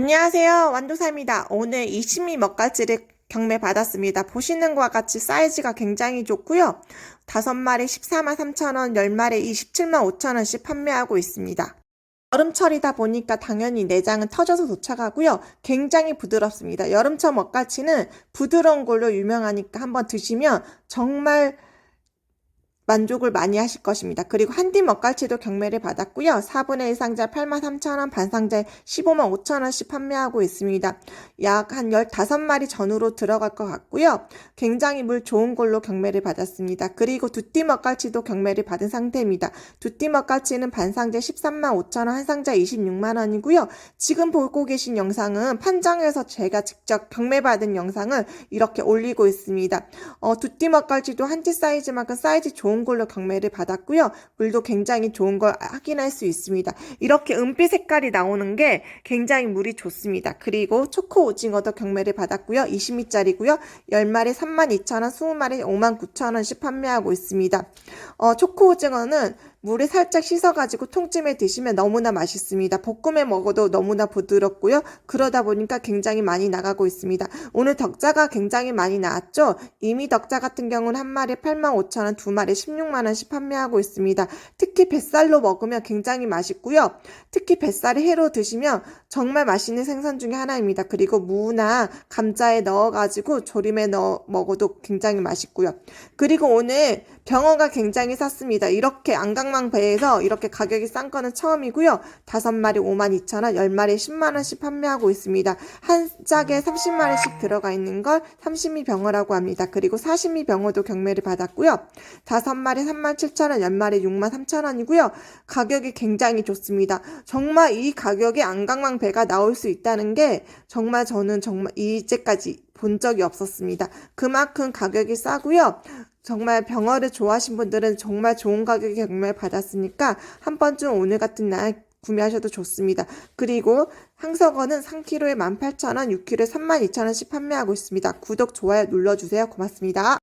안녕하세요. 완도사입니다. 오늘 이심미 먹갈치를 경매 받았습니다. 보시는 것과 같이 사이즈가 굉장히 좋고요. 5마리 14만 3천원, 10마리 27만 5천원씩 판매하고 있습니다. 여름철이다 보니까 당연히 내장은 터져서 도착하고요. 굉장히 부드럽습니다. 여름철 먹갈치는 부드러운 걸로 유명하니까 한번 드시면 정말 만족을 많이 하실 것입니다. 그리고 한디 먹갈치도 경매를 받았고요. 4분의 1 상자 8만 3천원, 반 상자에 15만 5천원씩 판매하고 있습니다. 약 한 15마리 전후로 들어갈 것 같고요. 굉장히 물 좋은 걸로 경매를 받았습니다. 그리고 두띠 먹갈치도 경매를 받은 상태입니다. 두띠 먹갈치는 반 상자 13만 5천원, 한 상자 26만 원이고요. 지금 보고 계신 영상은 판정에서 제가 직접 경매받은 영상을 이렇게 올리고 있습니다. 어, 두띠 먹갈치도 한티 사이즈만큼 사이즈 좋은 걸로 경매를 받았고요. 물도 굉장히 좋은 걸 확인할 수 있습니다. 이렇게 은빛 색깔이 나오는 게 굉장히 물이 좋습니다. 그리고 초코 오징어도 경매를 받았고요. 20미짜리고요. 10마리 32,000원, 20마리 59,000원씩 판매하고 있습니다. 어, 초코 오징어는 물에 살짝 씻어가지고 통찜에 드시면 너무나 맛있습니다. 볶음에 먹어도 너무나 부드럽고요. 그러다 보니까 굉장히 많이 나가고 있습니다. 오늘 덕자가 굉장히 많이 나왔죠? 이미 덕자 같은 경우는 한 마리에 85,000원, 두 마리에 16만원씩 판매하고 있습니다. 특히 뱃살로 먹으면 굉장히 맛있고요. 특히 뱃살을 회로 드시면 정말 맛있는 생선 중에 하나입니다. 그리고 무나 감자에 넣어가지고 조림에 넣어 먹어도 굉장히 맛있고요. 그리고 오늘 병어가 굉장히 쌌습니다. 이렇게 안강망 배에서 이렇게 가격이 싼 거는 처음이고요. 다섯 마리 5만 2천 원, 열 마리 10만 원씩 판매하고 있습니다. 한 짝에 30마리씩 들어가 있는 걸 30미 병어라고 합니다. 그리고 40미 병어도 경매를 받았고요. 다섯 마리 3만 7천 원, 열 마리 6만 3천 원이고요. 가격이 굉장히 좋습니다. 정말 이 가격에 안강망 배가 나올 수 있다는 게 정말 저는 정말 이제까지 본 적이 없었습니다. 그만큼 가격이 싸고요. 정말 병어를 좋아하신 분들은 정말 좋은 가격에 경매 받았으니까 한 번쯤 오늘 같은 날 구매하셔도 좋습니다. 그리고 항석어는 3kg에 18,000원, 6kg에 32,000원씩 판매하고 있습니다. 구독, 좋아요 눌러주세요. 고맙습니다.